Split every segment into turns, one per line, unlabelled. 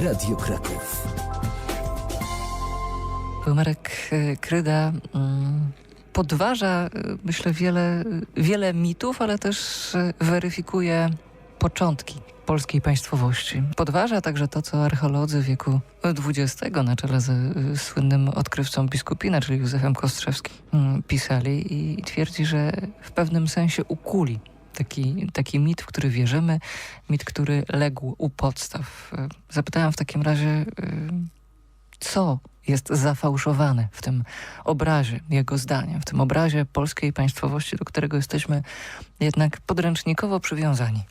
Radio Kraków.
Marek e, Kryda mm, podważa, e, myślę, wiele, wiele mitów, ale też e, weryfikuje początki polskiej państwowości. Podważa także to, co archeolodzy wieku XX na czele z y, słynnym odkrywcą biskupina, czyli Józefem Kostrzewskim, mm, pisali i twierdzi, że w pewnym sensie ukuli taki, taki mit, w który wierzymy, mit, który legł u podstaw. Y, Zapytałam w takim razie, y, co jest zafałszowane w tym obrazie, jego zdaniem, w tym obrazie polskiej państwowości, do którego jesteśmy jednak podręcznikowo przywiązani.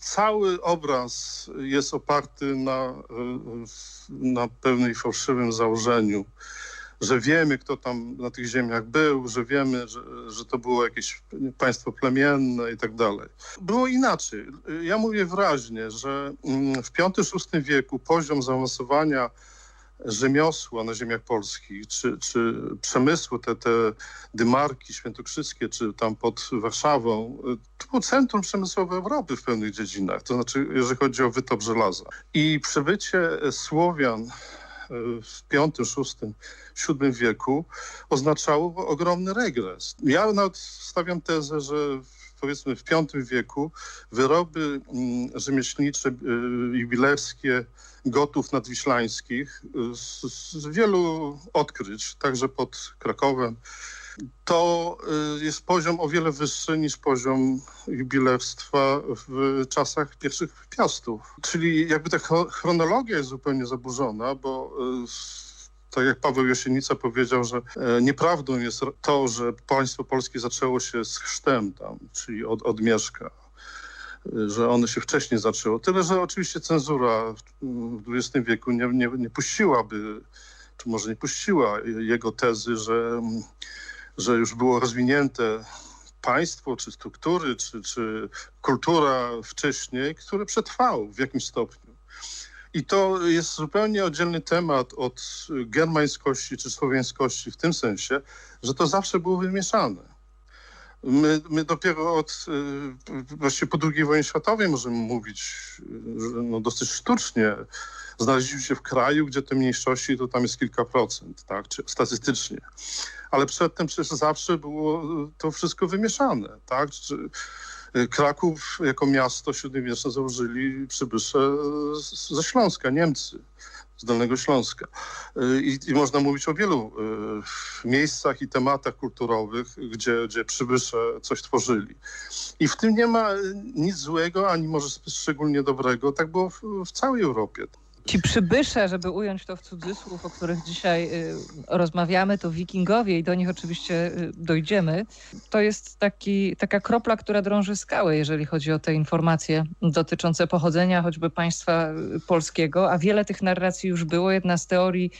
cały obraz jest oparty na, y, na pewnym fałszywym założeniu, że wiemy, kto tam na tych ziemiach był, że wiemy, że, że to było jakieś państwo plemienne i tak dalej. Było inaczej. Ja mówię wyraźnie, że mm, w V-VI wieku poziom zaawansowania rzemiosła na ziemiach polskich, czy, czy przemysłu, te, te dymarki świętokrzyskie, czy tam pod Warszawą, to było centrum przemysłowe Europy w pewnych dziedzinach, to znaczy jeżeli chodzi o wytop żelaza. I przybycie Słowian w V, VI, VII wieku oznaczało ogromny regres. Ja nawet stawiam tezę, że powiedzmy w V wieku wyroby mm, rzemieślnicze, y, jubilewskie, gotów nadwiślańskich y, z, z wielu odkryć, także pod Krakowem, to y, jest poziom o wiele wyższy niż poziom jubilewstwa w czasach pierwszych piastów. Czyli jakby ta chro- chronologia jest zupełnie zaburzona, bo y, tak jak Paweł Jasienica powiedział, że e, nieprawdą jest to, że państwo polskie zaczęło się z chrztem tam, czyli od, od Mieszka że ono się wcześniej zaczęło. Tyle, że oczywiście cenzura w XX wieku nie, nie, nie puściłaby, czy może nie puściła jego tezy, że, że już było rozwinięte państwo, czy struktury, czy, czy kultura wcześniej, które przetrwało w jakimś stopniu. I to jest zupełnie oddzielny temat od germańskości czy słowiańskości w tym sensie, że to zawsze było wymieszane. My, my dopiero od y, właściwie po II wojnie światowej możemy mówić, y, no dosyć sztucznie znaleźliśmy się w kraju, gdzie te mniejszości to tam jest kilka procent, tak, czy statystycznie. Ale przedtem przecież zawsze było y, to wszystko wymieszane, tak. Kraków jako miasto średniowieczne założyli przybysze ze Śląska, Niemcy z Dolnego Śląska. Y, I, I można mówić o wielu y, miejscach i tematach kulturowych, gdzie, gdzie przybysze coś tworzyli. I w tym nie ma nic złego, ani może szczególnie dobrego. Tak było w, w całej Europie.
Ci przybysze, żeby ująć to w cudzysłów, o których dzisiaj y, rozmawiamy, to wikingowie i do nich oczywiście y, dojdziemy. To jest taki, taka kropla, która drąży skały, jeżeli chodzi o te informacje dotyczące pochodzenia choćby państwa y, polskiego, a wiele tych narracji już było. Jedna z teorii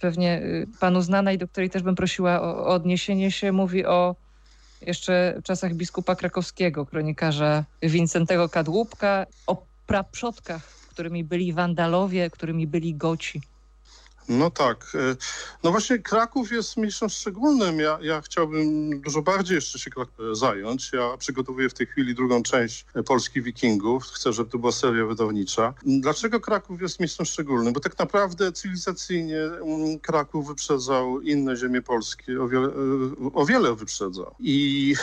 pewnie panu znana i do której też bym prosiła o odniesienie się, mówi o jeszcze czasach biskupa krakowskiego, kronikarza Wincentego Kadłubka, o praprzodkach, którymi byli Wandalowie, którymi byli Goci.
No tak. y, No właśnie Kraków jest miejscem szczególnym. Ja, ja chciałbym dużo bardziej jeszcze się Krak- zająć. Ja przygotowuję w tej chwili drugą część y, Polski Wikingów. Chcę, żeby to była seria wydawnicza. Dlaczego Kraków jest miejscem szczególnym? Bo tak naprawdę cywilizacyjnie mm, Kraków wyprzedzał inne ziemie polskie. O wiele, o wiele wyprzedzał. I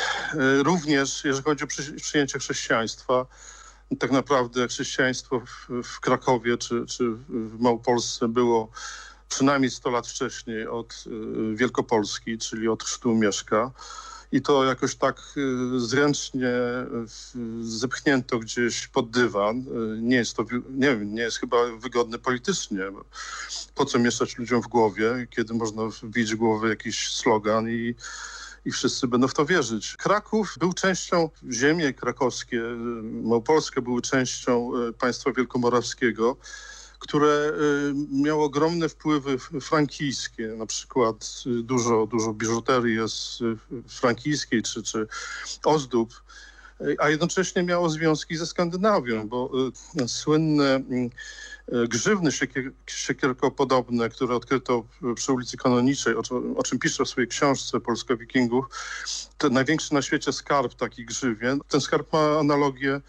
również, jeżeli chodzi o przy, przyjęcie chrześcijaństwa, tak naprawdę chrześcijaństwo w, w Krakowie czy, czy w Małopolsce było przynajmniej 100 lat wcześniej od y, Wielkopolski, czyli od chrztu Mieszka. I to jakoś tak y, zręcznie zepchnięto gdzieś pod dywan. Y, Nie jest to, nie wiem, nie jest chyba wygodne politycznie. Po co mieszać ludziom w głowie, kiedy można wbić głowę jakiś slogan i i wszyscy będą w to wierzyć. Kraków był częścią, ziemie krakowskie, y, Małopolskie były częścią y, państwa wielkomorawskiego, które y, miało ogromne wpływy frankijskie, na przykład dużo, dużo biżuterii jest frankijskiej czy, czy ozdób, a jednocześnie miało związki ze Skandynawią, bo y, słynne y, y, grzywny siekier, siekierkopodobne, które odkryto przy ulicy Kanoniczej, o, czym- pisze w swojej książce Polska Wikingów, to największy na świecie skarb taki grzywien. Ten skarb ma analogię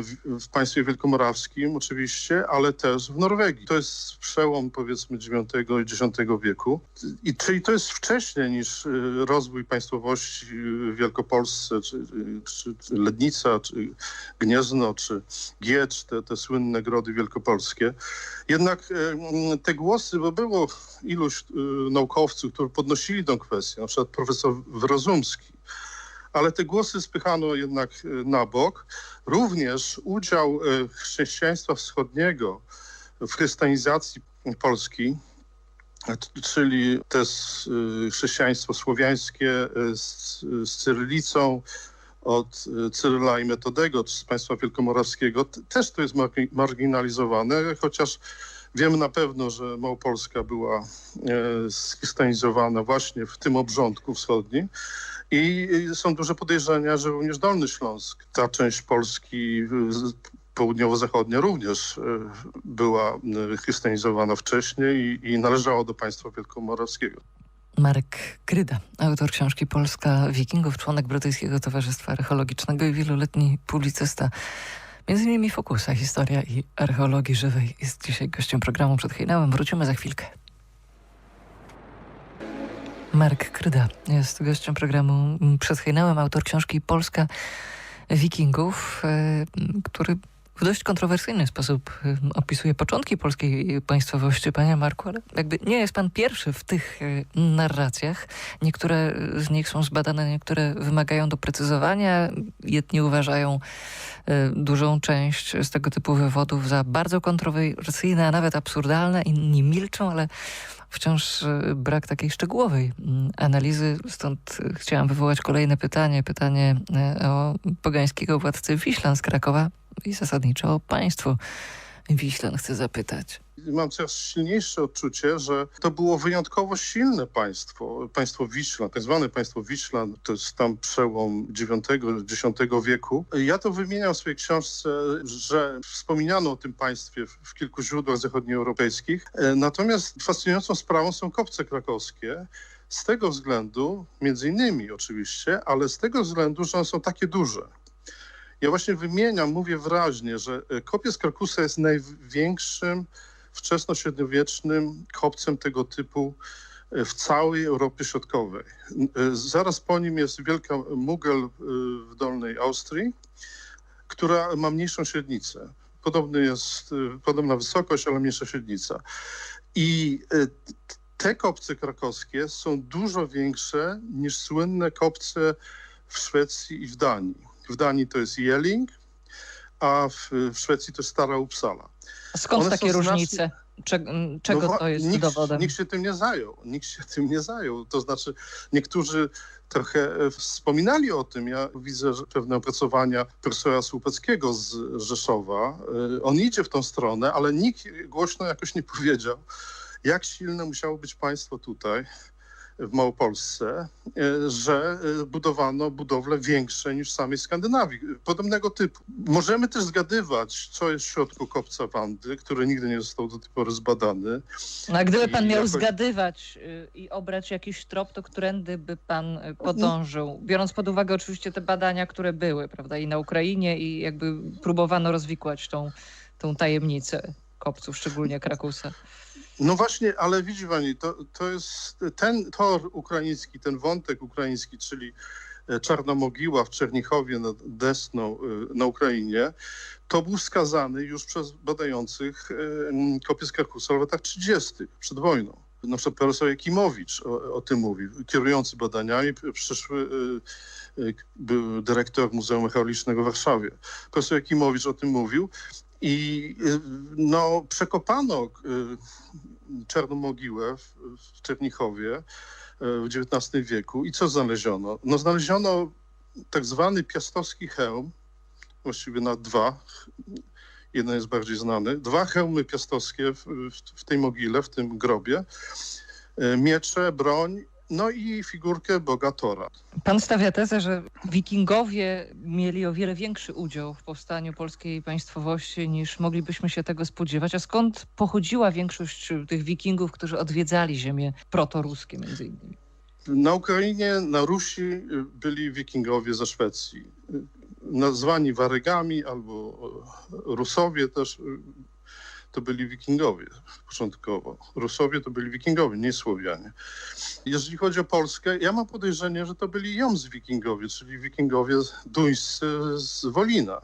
w, w państwie wielkomorawskim oczywiście, ale też w Norwegii. To jest przełom powiedzmy IX i X wieku. I czyli to jest wcześniej niż y, rozwój państwowości w Wielkopolsce, czy, czy, czy Lednica, czy Gniezno, czy Giecz, te, te słynne grody wielkopolskie. Jednak y, te głosy, bo było iluś y, naukowców, którzy podnosili tę kwestię, na przykład profesor Wrozumski, ale te głosy spychano jednak y, na bok. Również udział y, chrześcijaństwa wschodniego w chrystianizacji Polski, t- czyli y, chrześcijaństwo słowiańskie z, z cyrylicą od Cyryla i Metodego z państwa wielkomorawskiego, też to jest margi- marginalizowane, chociaż wiemy na pewno, że Małopolska była e, schrystianizowana właśnie w tym obrządku wschodnim. I są duże podejrzenia, że również Dolny Śląsk, ta część Polski południowo-zachodnia również y, była chrystianizowana wcześniej i, i należała do państwa wielkomorawskiego.
Marek Kryda, autor książki Polska Wikingów, członek Brytyjskiego Towarzystwa Archeologicznego i wieloletni publicysta. Między innymi Fokusa, historia i archeologii żywej jest dzisiaj gościem programu przed Hejnałem. Wrócimy za chwilkę. Marek Kryda jest gościem programu przed Hejnałem, autor książki Polska Wikingów, e, który w dość kontrowersyjny sposób opisuje początki polskiej państwowości, panie Marku, ale jakby nie jest pan pierwszy w tych e, narracjach. Niektóre z nich są zbadane, niektóre wymagają doprecyzowania. Jedni uważają dużą część z tego typu wywodów za bardzo kontrowersyjne, a nawet absurdalne. Inni milczą, ale wciąż brak takiej szczegółowej mm, analizy. Stąd chciałam wywołać kolejne pytanie. Pytanie o pogańskiego władcy Wiślan z Krakowa i zasadniczo o państwo Wiślan chcę zapytać.
Mam coraz silniejsze odczucie, że to było wyjątkowo silne państwo, państwo Wiślan, tak zwane państwo Wiślan, to jest tam przełom IX-X wieku. Ja to wymieniam w swojej książce, że wspominano o tym państwie w, kilku źródłach zachodnioeuropejskich. E, Natomiast fascynującą sprawą są kopce krakowskie. Z tego względu, między innymi oczywiście, ale z tego względu, że one są takie duże. Ja właśnie wymieniam, mówię wyraźnie, że e, kopiec Krakusa jest największym wczesnośredniowiecznym kopcem tego typu e, w całej Europie Środkowej. E, Zaraz po nim jest wielka Mugel w Dolnej Austrii, która ma mniejszą średnicę. Podobny jest, podobna wysokość, ale mniejsza średnica. I te kopce krakowskie są dużo większe niż słynne kopce w Szwecji i w Danii. W Danii to jest Jelling, a w, w Szwecji to jest Stara Uppsala.
A Skąd
One
takie
znacznie-
różnice? Czeg- m, czego
No
to jest
nikt,
dowodem?
Nikt się tym nie zajął. Nikt się tym nie zajął. To znaczy niektórzy trochę e, wspominali o tym. Ja widzę pewne opracowania profesora Słupeckiego z Rzeszowa. E, On idzie w tą stronę, ale nikt głośno jakoś nie powiedział, jak silne musiało być państwo tutaj w Małopolsce, e, że e, budowano budowle większe niż w samej Skandynawii, podobnego typu. Możemy też zgadywać, co jest w środku kopca Wandy, który nigdy nie został do tej pory zbadany.
No, a gdyby pan miał
jakoś-
zgadywać y, i obrać jakiś trop, to którędy by pan y, podążył? Biorąc pod uwagę oczywiście te badania, które były, prawda, i na Ukrainie i jakby próbowano rozwikłać tą, tą tajemnicę kopców, szczególnie Krakusa.
No właśnie, ale widzi pani, to, to jest ten tor ukraiński, ten wątek ukraiński, czyli e, Czarna Mogiła w Czernichowie nad Desną e, na Ukrainie, to był skazany już przez badających e, m, kopiec Karkusa w latach 30. przed wojną. Na przykład profesor Jakimowicz o, o tym mówił, kierujący badaniami, przyszły był dyrektor Muzeum Archeologicznego w Warszawie. Profesor Jakimowicz o tym mówił i no, przekopano Czarną Mogiłę w, w Czernichowie y, w XIX wieku. I co znaleziono? No, znaleziono tak zwany piastowski hełm, właściwie na dwa. Jeden jest bardziej znany. Dwa hełmy piastowskie w, w, w tej mogile, w tym grobie. Y, Miecze, broń, no i figurkę boga Tora.
Pan stawia tezę, że wikingowie mieli o wiele większy udział w powstaniu polskiej państwowości niż moglibyśmy się tego spodziewać. A skąd pochodziła większość tych wikingów, którzy odwiedzali ziemię protoruskie między innymi?
Na Ukrainie, na Rusi y, byli wikingowie ze Szwecji. Y, nazwani Warygami albo e, Rusowie też to byli wikingowie początkowo. Rusowie to byli wikingowie, nie Słowianie. Jeżeli chodzi o Polskę, ja mam podejrzenie, że to byli Joms wikingowie, czyli wikingowie duńscy z Wolina.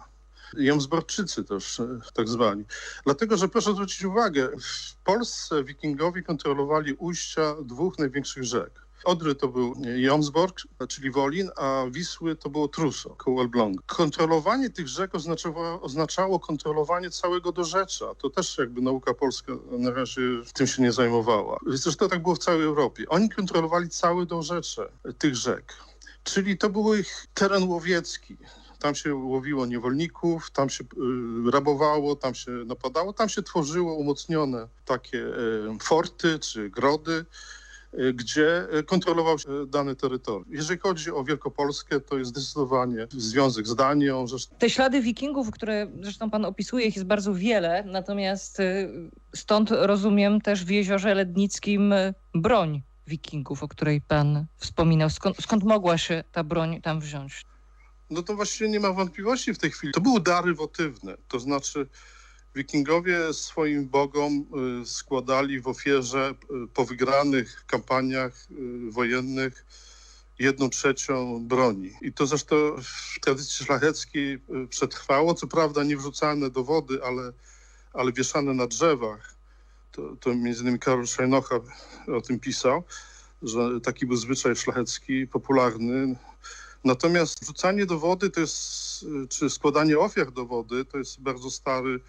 Jomsborczycy też e, tak zwani. Dlatego, że proszę zwrócić uwagę, w Polsce wikingowie kontrolowali ujścia dwóch największych rzek. Odry to był Jomsborg, czyli Wolin, a Wisły to było Truso, koło Elbląga. Kontrolowanie tych rzek oznaczało, oznaczało kontrolowanie całego dorzecza. To też jakby nauka polska na razie tym się nie zajmowała. Zresztą tak było w całej Europie. Oni kontrolowali całe dorzecze tych rzek. Czyli to był ich teren łowiecki. Tam się łowiło niewolników, tam się y, rabowało, tam się napadało, tam się tworzyło umocnione takie y, forty czy grody, gdzie y, kontrolował się dane terytorium. Jeżeli chodzi o Wielkopolskę, to jest zdecydowanie związek z Danią.
Te ślady wikingów, które zresztą pan opisuje, ich jest bardzo wiele, natomiast y, stąd rozumiem też w Jeziorze Lednickim y, broń wikingów, o której pan wspominał. Skąd, skąd mogła się ta broń tam wziąć?
No to właściwie nie ma wątpliwości w tej chwili. To były dary wotywne, to znaczy wikingowie swoim bogom y, składali w ofierze y, po wygranych kampaniach y, wojennych jedną trzecią broni. I to zresztą w tradycji szlacheckiej przetrwało, co prawda nie wrzucane do wody, ale, ale wieszane na drzewach. To, to między innymi Karol Szajnocha o tym pisał, że taki był zwyczaj szlachecki, popularny. Natomiast wrzucanie do wody to jest, czy składanie ofiar do wody, to jest bardzo stary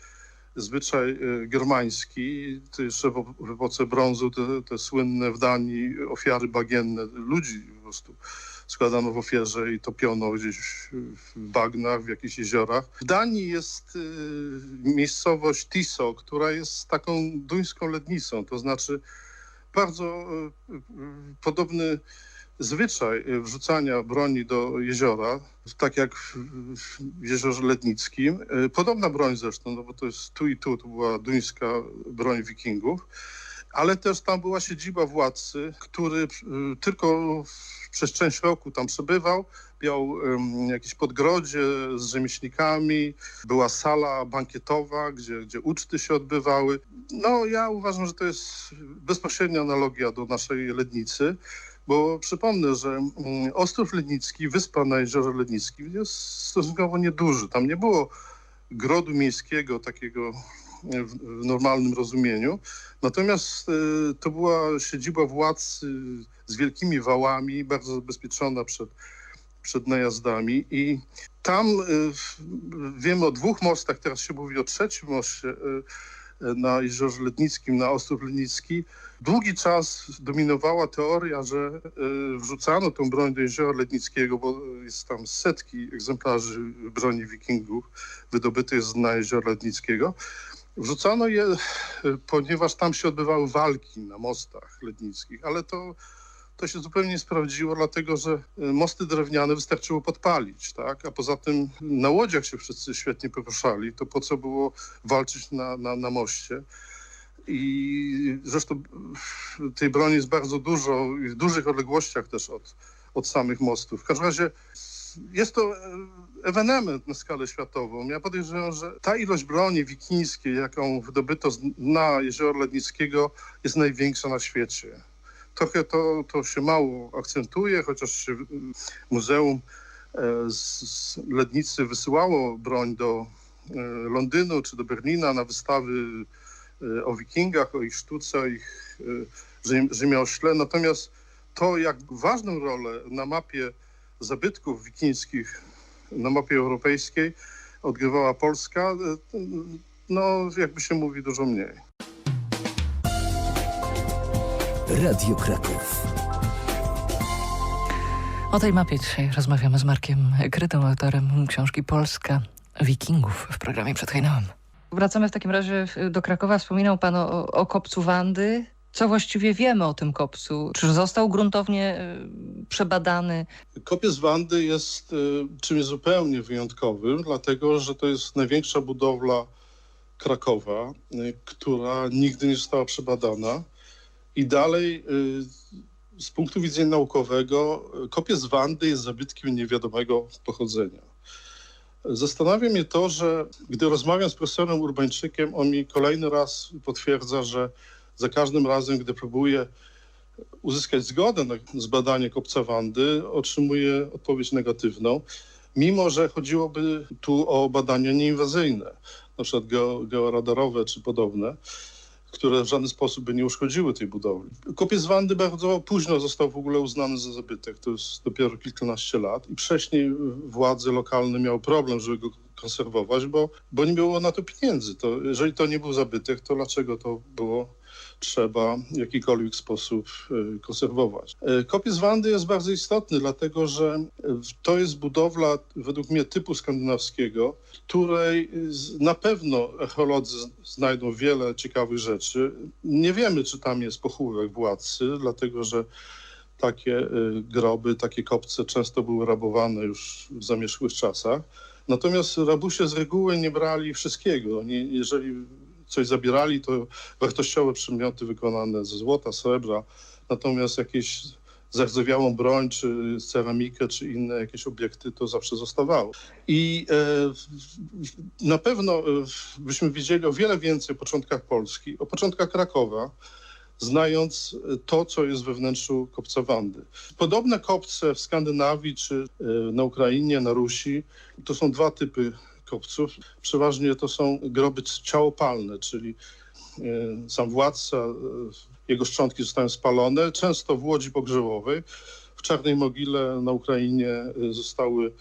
zwyczaj y, germański. To jeszcze w, epoce brązu te, te słynne w Danii ofiary bagienne ludzi po prostu składano w ofierze i topiono gdzieś w bagnach, w jakichś jeziorach. W Danii jest y, miejscowość Tiso, która jest taką duńską lednicą, to znaczy bardzo y, podobny zwyczaj y, wrzucania broni do jeziora, tak jak w, Jeziorze Lednickim. Y, Podobna broń zresztą, no bo to jest tu i tu, to była duńska broń wikingów, ale też tam była siedziba władcy, który y, tylko przez część roku tam przebywał, miał jakieś podgrodzie z rzemieślnikami, była sala bankietowa, gdzie, gdzie uczty się odbywały. No ja uważam, że to jest bezpośrednia analogia do naszej Lednicy. Bo przypomnę, że mm, Ostrów Lednicki, wyspa na Jeziorze Lednickim jest stosunkowo nieduży. Tam nie było grodu miejskiego takiego w, normalnym rozumieniu. Natomiast e, to była siedziba władz e, z wielkimi wałami, bardzo zabezpieczona przed, przed najazdami. I tam w- wiemy o dwóch mostach, teraz się mówi o trzecim moście na Jeziorze Lednickim, na Ostrów Lednicki. Długi czas dominowała teoria, że y, wrzucano tą broń do jeziora Lednickiego, bo jest tam setki egzemplarzy broni wikingów wydobytych z dna jeziora Lednickiego. Wrzucano je, y, ponieważ tam się odbywały walki na mostach lednickich, ale to, to się zupełnie nie sprawdziło, dlatego że y, mosty drewniane wystarczyło podpalić, tak? A poza tym na łodziach się wszyscy świetnie poruszali, to po co było walczyć na, na, na moście? I zresztą tej broni jest bardzo dużo w dużych odległościach też od, od samych mostów. W każdym razie jest to ewenement na skalę światową. Ja podejrzewam, że ta ilość broni wikińskiej, jaką wydobyto z dna Jeziora Lednickiego, jest największa na świecie. Trochę to, to się mało akcentuje, chociaż Muzeum e, z Lednicy wysyłało broń do e, Londynu czy do Berlina na wystawy o wikingach, o ich sztuce, o ich rzem- rzemiośle. Natomiast to, jak ważną rolę na mapie zabytków wikińskich, na mapie europejskiej odgrywała Polska, e, no jakby się mówi dużo mniej.
Radio Kraków.
O tej mapie dzisiaj rozmawiamy z Markiem Krytą, autorem książki Polska Wikingów w programie Przed Hejnałem. Wracamy w takim razie do Krakowa. Wspominał pan o, o kopcu Wandy. Co właściwie wiemy o tym kopcu? Czy został gruntownie y, przebadany?
Kopiec Wandy jest y, czymś zupełnie wyjątkowym, dlatego że to jest największa budowla Krakowa, y, która nigdy nie została przebadana. I dalej, z punktu widzenia naukowego, kopiec Wandy jest zabytkiem niewiadomego pochodzenia. Zastanawia mnie to, że gdy rozmawiam z profesorem Urbańczykiem, on mi kolejny raz potwierdza, że za każdym razem, gdy próbuje uzyskać zgodę na zbadanie kopca Wandy, otrzymuje odpowiedź negatywną, mimo że chodziłoby tu o badania nieinwazyjne, na przykład geo, georadarowe czy podobne, które w żaden sposób by nie uszkodziły tej budowli. Kopiec Wandy bardzo późno został w ogóle uznany za zabytek, to jest dopiero kilkanaście lat i wcześniej władze lokalne miały problem, żeby go konserwować, bo, bo nie było na to pieniędzy. To, jeżeli to nie był zabytek, to dlaczego to było trzeba w jakikolwiek sposób e, konserwować. E, Kopiec Wandy jest bardzo istotny, dlatego że e, to jest budowla według mnie typu skandynawskiego, której na pewno archeolodzy znajdą wiele ciekawych rzeczy. Nie wiemy, czy tam jest pochówek władcy, dlatego że takie groby, takie kopce często były rabowane już w zamierzchłych czasach. Natomiast rabusie z reguły nie brali wszystkiego. Oni, jeżeli coś zabierali, to wartościowe przedmioty wykonane ze złota, srebra, natomiast jakieś zardzewiałą broń, czy ceramikę, czy inne jakieś obiekty, to zawsze zostawało. I e, na pewno e, byśmy wiedzieli o wiele więcej o początkach Polski, o początkach Krakowa, znając to, co jest we wnętrzu kopca Wandy. Podobne kopce w Skandynawii, czy e, na Ukrainie, na Rusi, to są dwa typy kopców. Przeważnie to są groby ciałopalne, czyli e, sam władca, e, jego szczątki zostają spalone, często w łodzi pogrzebowej. W Czarnej Mogile na Ukrainie e, zostały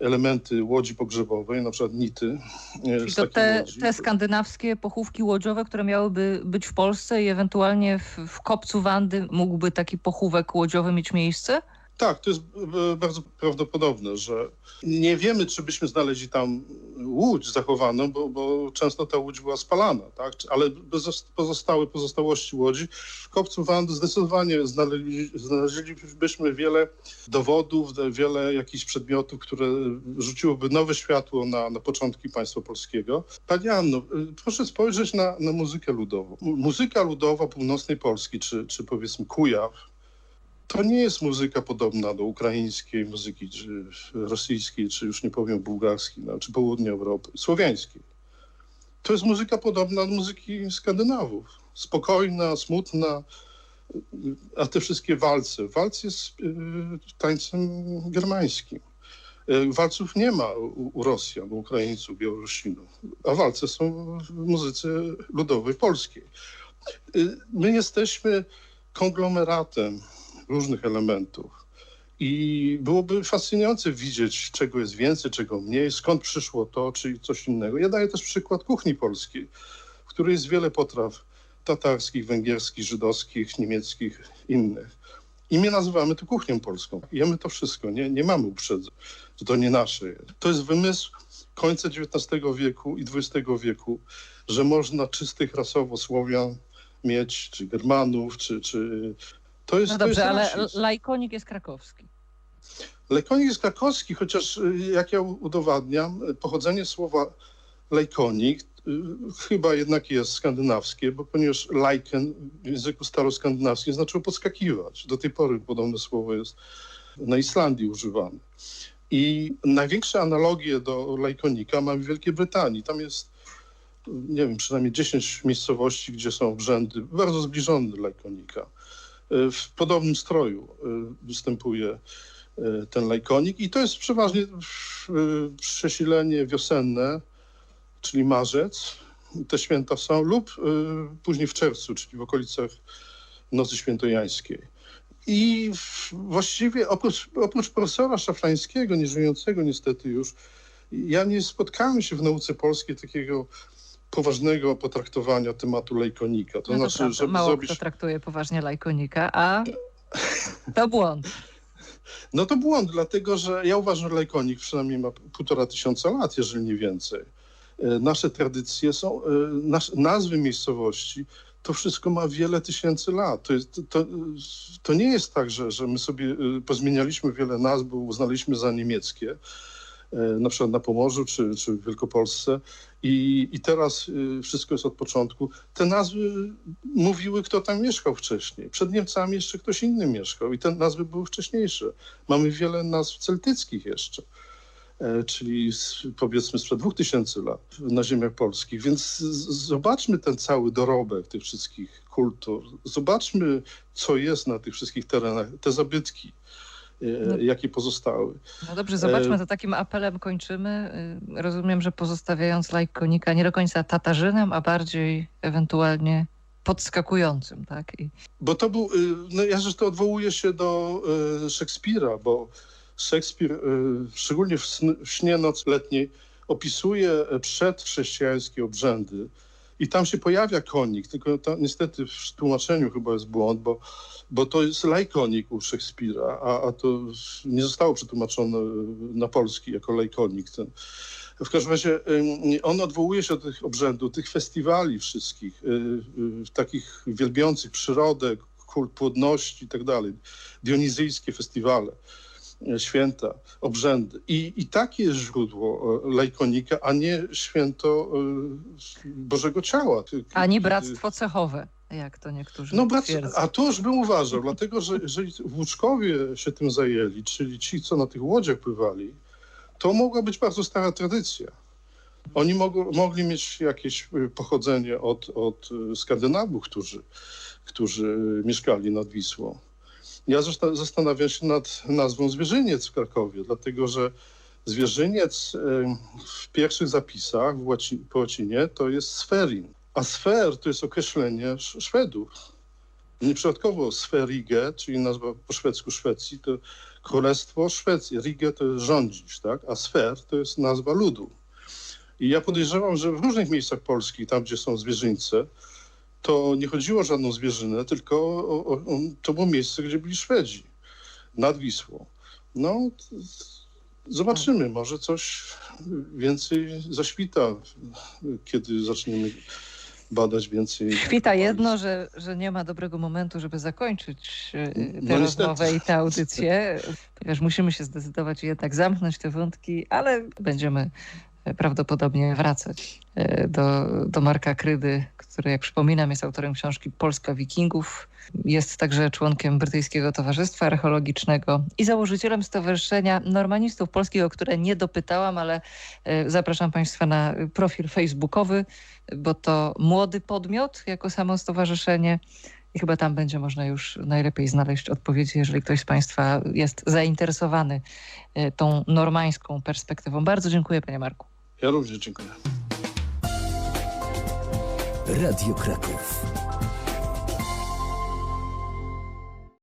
elementy łodzi pogrzebowej, na przykład nity.
Czyli to te, te skandynawskie pochówki łodziowe, które miałyby być w Polsce i ewentualnie w, w kopcu Wandy mógłby taki pochówek łodziowy mieć miejsce?
Tak, to jest e, bardzo prawdopodobne, że nie wiemy, czy byśmy znaleźli tam łódź zachowaną, bo, bo często ta łódź była spalana, tak? Ale pozostałe pozostałości łodzi. W kopcu Wandy zdecydowanie znaleźli, znaleźlibyśmy wiele dowodów, wiele jakichś przedmiotów, które rzuciłoby nowe światło na, na początki państwa polskiego. Pani Anno, e, proszę spojrzeć na, na muzykę ludową. Mu- Muzyka ludowa północnej Polski, czy, czy powiedzmy Kujaw, to nie jest muzyka podobna do ukraińskiej muzyki, czy rosyjskiej, czy już nie powiem bułgarskiej, no, czy południa Europy, słowiańskiej. To jest muzyka podobna do muzyki Skandynawów. Spokojna, smutna, a te wszystkie walce. Walc jest y, tańcem germańskim. Y, Walców nie ma u, Rosjan, u Ukraińców, Białorusinów, a walce są w muzyce ludowej polskiej. Y, My jesteśmy konglomeratem różnych elementów. I byłoby fascynujące widzieć, czego jest więcej, czego mniej, skąd przyszło to, czy coś innego. Ja daję też przykład kuchni polskiej, w której jest wiele potraw tatarskich, węgierskich, żydowskich, niemieckich, innych. I my nazywamy to kuchnią polską. Jemy to wszystko, nie, nie mamy uprzedzeń, że to nie nasze. To jest wymysł końca XIX wieku i XX wieku, że można czystych rasowo Słowian mieć, czy Germanów, czy, czy to jest,
No
to jest
dobrze, ale lajkonik jest krakowski.
Lejkonik jest krakowski, chociaż y, jak ja udowadniam, y, pochodzenie słowa lejkonik y, chyba jednak jest skandynawskie, bo ponieważ lajken w języku staroskandynawskim znaczyło podskakiwać. Do tej pory podobne słowo jest na Islandii używane. I największe analogie do lejkonika mamy w Wielkiej Brytanii. Tam jest, nie wiem, przynajmniej 10 miejscowości, gdzie są obrzędy bardzo zbliżone do lejkonika. Y, W podobnym stroju y, występuje y, ten lajkonik i to jest przeważnie przesilenie wiosenne, czyli marzec. Te święta są lub później w czerwcu, czyli w okolicach Nocy Świętojańskiej. I właściwie oprócz, oprócz profesora Szafrańskiego, nieżyjącego niestety już, ja nie spotkałem się w nauce polskiej takiego poważnego potraktowania tematu lejkonika. To
No
znaczy,
prawda,
żeby
mało
zrobić...
kto traktuje poważnie lajkonika, a to błąd.
No to błąd, dlatego że ja uważam, że lejkonik przynajmniej ma półtora tysiąca lat, jeżeli nie więcej. E, Nasze tradycje są, e, nasz, nazwy miejscowości, to wszystko ma wiele tysięcy lat. To, jest, to, to nie jest tak, że, że my sobie e, pozmienialiśmy wiele nazw, bo uznaliśmy za niemieckie, na przykład na Pomorzu czy, czy w Wielkopolsce i, i teraz e, wszystko jest od początku. Te nazwy mówiły, kto tam mieszkał wcześniej. Przed Niemcami jeszcze ktoś inny mieszkał i te nazwy były wcześniejsze. Mamy wiele nazw celtyckich jeszcze. e, czyli z, powiedzmy sprzed 2000 lat na ziemiach polskich. Więc zobaczmy ten cały dorobek tych wszystkich kultur. Zobaczmy, co jest na tych wszystkich terenach, te zabytki, e,
No.
jakie pozostały.
No dobrze, zobaczmy,
E,
to takim apelem kończymy. Y, Rozumiem, że pozostawiając lajkonika nie do końca tatarzynem, a bardziej ewentualnie podskakującym, tak? I
Bo to był, y, no ja zresztą odwołuję się do y, Szekspira, bo Szekspir, szczególnie w, śnie noc letniej, opisuje e, przedchrześcijańskie obrzędy i tam się pojawia konik, tylko to, niestety w tłumaczeniu chyba jest błąd, bo, bo to jest lajkonik u Szekspira, a, a to nie zostało przetłumaczone na polski jako lajkonik. Ten. W każdym razie on odwołuje się do tych obrzędów, tych festiwali wszystkich, y, y, takich wielbiących przyrodę, kult płodności i tak dalej, dionizyjskie festiwale, święta, obrzędy. I, I takie jest źródło y, lajkonika, a nie święto y, Bożego Ciała.
Ani
kiedy-
bractwo cechowe, jak to niektórzy
no, brat, a to już bym uważał, dlatego że jeżeli włóczkowie się tym zajęli, czyli ci, co na tych łodziach pływali, to mogła być bardzo stara tradycja. Oni mogą, mogli mieć jakieś pochodzenie od, od Skandynawów, którzy, którzy mieszkali nad Wisłą. Ja zastanawiam się nad nazwą zwierzyniec w Krakowie, dlatego że zwierzyniec y, w pierwszych zapisach w łaci, po łacinie to jest sferin, a sfer to jest określenie Sz- Szwedów. Nieprzypadkowo sferige, czyli nazwa po szwedzku Szwecji, to Królestwo Szwecji. Rige to jest rządzić, tak? a sfer to jest nazwa ludu. I ja podejrzewam, że w różnych miejscach Polski, tam gdzie są zwierzyńce, to nie chodziło o żadną zwierzynę, tylko o, o, to było miejsce, gdzie byli Szwedzi, nad Wisłą. No, zobaczymy, może coś więcej zaświta, kiedy zaczniemy badać więcej.
Świta jedno, że, że nie ma dobrego momentu, żeby zakończyć e, tę
No
rozmowę i tę audycję, ponieważ musimy się zdecydować i jednak zamknąć te wątki, ale będziemy prawdopodobnie wracać e, do, do Marka Krydy, który, jak przypominam, jest autorem książki Polska Wikingów. Jest także członkiem Brytyjskiego Towarzystwa Archeologicznego i założycielem Stowarzyszenia Normanistów Polskich, o które nie dopytałam, ale e, zapraszam Państwa na profil facebookowy bo to młody podmiot jako samo stowarzyszenie i chyba tam będzie można już najlepiej znaleźć odpowiedzi, jeżeli ktoś z Państwa jest zainteresowany e, tą normańską perspektywą. Bardzo dziękuję Panie Marku.
Ja również dziękuję.
Radio Kraków.